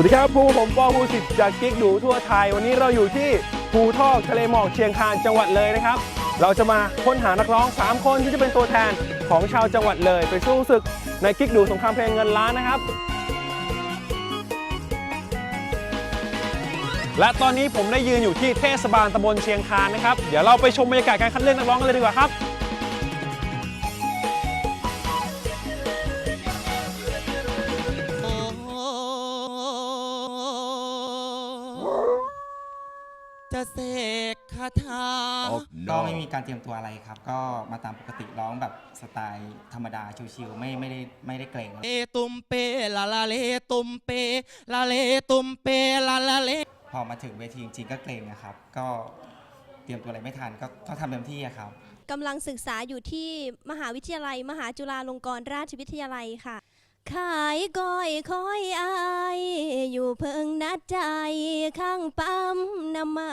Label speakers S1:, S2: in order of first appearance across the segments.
S1: วัสดีครับภูผมปอภูสิทธิ์จากกิ๊กดูทั่วไทย วันนี้เราอยู่ที่ภูทอกทะเลหมอกเชียงคานจังหวัดเลยนะครับ เราจะมาค้นหานักร้อง 3 คนที่จะเป็นตัวแทนของชาวจังหวัดเลย ไปสู้ศึกในกิ๊กดูสงครามเพลงเงินล้านนะครับ และตอนนี้ผมได้ยืนอยู่ที่เทศบาลตำบลเชียงคานนะครับ เดี๋ยวเราไปชมบรรยากาศการคัดเลือกนักร้องกันเลยดีกว่าครับ
S2: จะเสกคาถา
S3: ก็ไม่มีการเตรียมตัวอะไรครับ ก็มาตามปกติร้องแบบสไตล์ธรรมดาชิวๆไม่ไม่ได้ไม่ได้เกรง
S2: เลตุมเปลาลาเลตุมเปลาเลตุมเปลาลาเล
S3: พอมาถึงเวทีจริงๆก็เกรงนะครับ ก็เตรียมตัวอะไรไม่ทันก็ก็ทำเต็มที่อะครับ
S4: กำลังศึกษาอยู่ที่มหาวิทยาลัย มหาจุฬาลงกรณราชวิทยาลัยค่ะ ขายก้อยคอยอาย อยู่เพิงนัดใจข้างปั๊มน้ำมา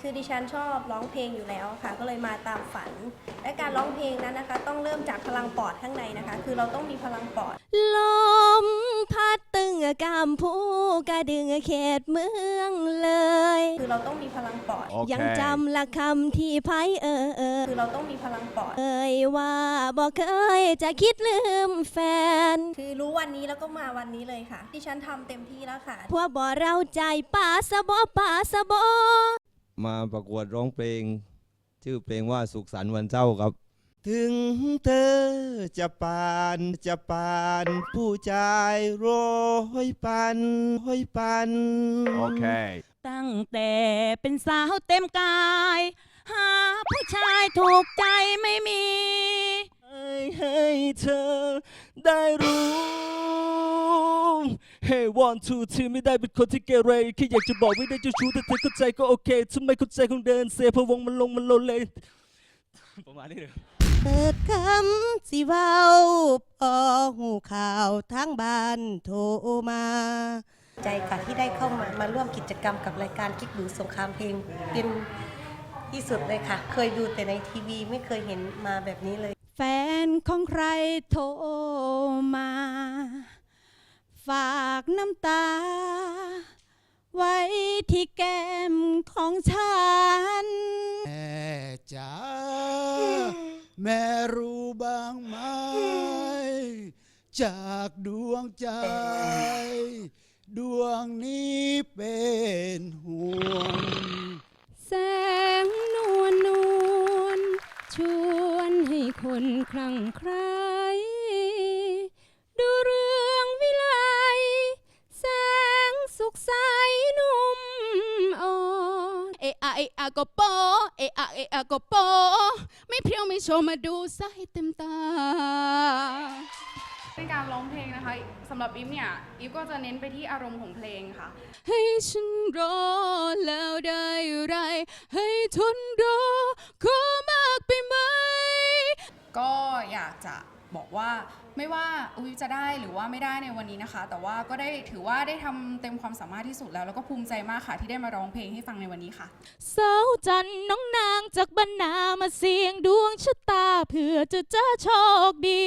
S4: คือดิฉันชอบร้องเพลงอยู่แล้วค่ะ ก็เลยมาตามฝัน และการร้องเพลงนั้นนะคะ ต้องเริ่มจากพลังปอดข้างในนะคะ คือเราต้องมีพลังปอด ลมพัด ตึงกามผู้กระดึงเขตเมืองเลย คือเราต้องมีพลังปอด
S1: โอเค
S4: ยังจำละคำที่ไพ่เออเออคือเราต้องมีพลังปอด เอ่ยว่าบอกเคยจะคิดลืมแฟน คือรู้วันนี้แล้วก็มาวันนี้เลยค่ะที่ฉันทำเต็มที่แล้วค่ะ พวกบ่เราใจป่าสะบอป่าสะบอ
S5: มาประกวดร้องเพลง ชื่อเพลงว่าสุขสันต์วันเจ้าครับ ถึงเธอจะปานจะปานผู้ชายร้อยปันร้อยปัน
S1: โอเค
S6: ตั้งแต่เป็นสาวเต็มกาย หาผู้ชายถูกใจไม่มี
S5: ให้ให้เธอได้รู้ Hey one two three ไม่ได้เป็นคนที่เกเรแค่อยากจะบอกไม่ได้เจะชู้แต่เธอเข้าใจก็โอเคทำไมเข้าใจคงเดินเสียพะวงมันลงมันโลเล ประมาณนี้เลย
S7: เปิดคำสิเว้าพอหูข่าวทั้งบ้านโทรมาใจค่ะที่ได้เข้ามามาร่วมกิจกรรมกับรายการคิกดูสงครามเพลงเป็นที่สุดเลยค่ะ เคยดูแต่ในทีวีไม่เคยเห็นมาแบบนี้เลย
S6: แฟนของใครโทรมา ฝากน้ำตา ไว้ที่แก้มของฉัน
S8: แม่รู้บ้างไหม จากดวงใจ ดวงนี้เป็นห่วง
S6: แสงนวลนวลชวนให้คนคลั่งไคล้ เอะอะเอะอะก็โปเอะอะเอะอะก็โปไม่เพรียวไม่โชว์มาดูซะให้เต็มตา
S9: เป็นการร้องเพลงนะคะสำหรับอีฟเนี่ยอีฟก็จะเน้นไปที่อารมณ์ของเพลงค่ะ
S6: ให้ฉันรอแล้วได้อะไร ให้ทนรอขอมากไปไหม
S9: ก็อยากจะบอกว่า ไม่ว่าอุ้ยจะได้หรือว่าไม่ได้ในวันนี้นะคะ แต่ว่าก็ได้ถือว่าได้ทำเต็มความสามารถที่สุดแล้ว แล้วก็ภูมิใจมากค่ะ ที่ได้มาร้องเพลงให้ฟังในวันนี้ค่ะ
S6: สาวจันทร์น้องนางจากบรรนามาเสี่ยงดวงชะตาเพื่อจะเจอโชคดี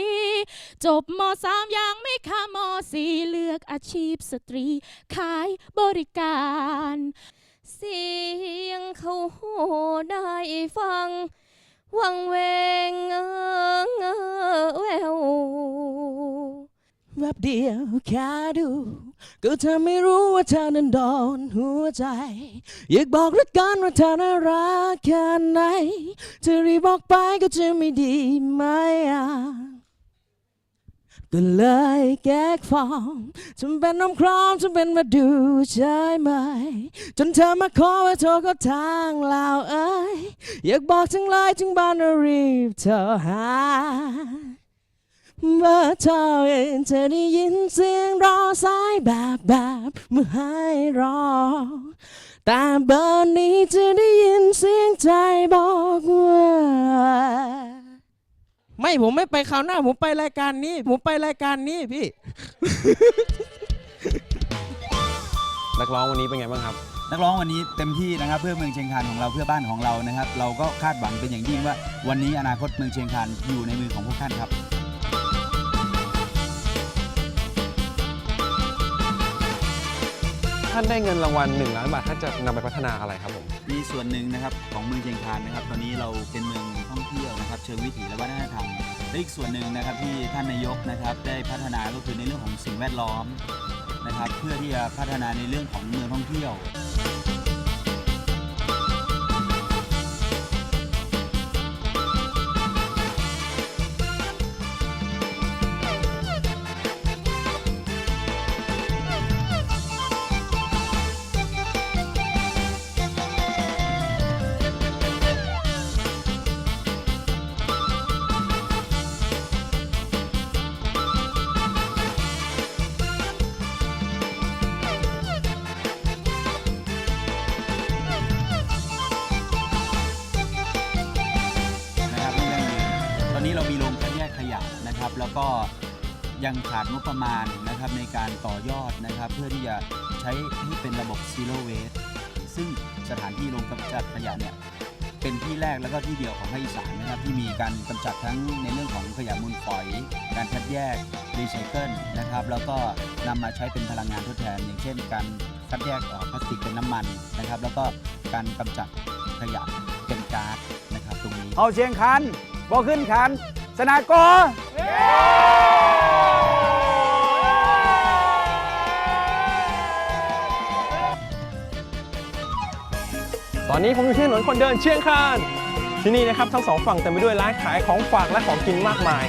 S6: จบมสามยังไม่ข้ามมสี่เลือกอาชีพสตรี ขายบริการ
S4: เสียงเขาโหได้ฟัง วังเวงเงอเออแวว
S5: แวบเดียวแค่ดู ก็เธอไม่รู้ว่าเธอนั้นโดนหัวใจ อยากบอกรักกันว่าเธอน่ารักแค่ไหนจะรีบบอกไปก็จะไม่ดีไหมอะ ก็เลยแก้ฟอร์มจำเป็นน้ำครามจำเป็นมาดูใช่ไหม จนเธอมาขอว่าโทรก็ทางลาวเอ้ยอยากบอกทั้งหลายถึงบ้านรีบโทรหาเมื่อเธอเองจะได้ยินเสียงรอสายแบบแบบเมื่อให้รอ แต่เบอร์นี้จะได้ยินเสียงใจบอกว่า ไม่ผมไม่ไปคราวหน้า ผมไปรายการนี้ ผมไปรายการนี้พี่
S1: นักร้องวันนี้เป็นไงบ้างครับ
S3: นักร้องวันนี้เต็มที่นะครับเพื่อเมืองเชียงคานของเราเพื่อบ้านของเรานะครับ เราก็คาดหวังเป็นอย่างยิ่งว่า วันนี้อนาคตเมืองเชียงคานอยู่ในมือของพวกท่านครับ
S1: ท่านได้เงินรางวัล1ล้านบาทท่านจะนำไปพัฒนาอะไรครับผม
S3: มีส่วนหนึ่งนะครับของเมืองเชียงคานนะครับ ตอนนี้เราเป็นเมืองท่องเที่ยวนะครับ เชิงวิถีและวัฒนธรรมและอีกส่วนหนึ่งนะครับที่ท่านนายกนะครับได้พัฒนาก็คือในเรื่องของสิ่งแวดล้อมนะครับ เพื่อที่จะพัฒนาในเรื่องของเมืองท่องเที่ยว แล้วก็ยังขาดงบประมาณนะครับในการต่อยอดนะครับ เพื่อที่จะใช้ให้เป็นระบบ zero waste ซึ่งสถานที่โรงกำจัดขยะเนี่ยเป็นที่แรกแล้วก็ที่เดียวของภาคอีสานนะครับที่มีการกำจัดทั้งในเรื่องของขยะมูลฝอย การคัดแยกรีไซเคิลนะครับแล้วก็นำมาใช้เป็นพลังงานทดแทน อย่างเช่น การคัดแยกเอ่อพลาสติกเป็นน้ำมันนะครับ แล้วก็การกำจัดขยะเป็นก๊าซนะครับตรงนี้
S8: เอาเชียงคันบ่ขึ้นคันสนากอ
S1: ตอนนี้ผมอยู่ที่ถนนคนเดินเชียงคานที่นี่นะครับทั้งสองฝั่งเต็มไปด้วยร้านขายของฝากและของกินมากมาย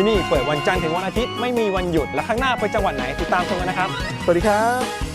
S1: ที่นี่เปิดวันจันทร์ถึงวันอาทิตย์ไม่มีวันหยุดและข้างหน้าไปจังหวัดไหนติดตามชมกันนะครับ สวัสดีครับ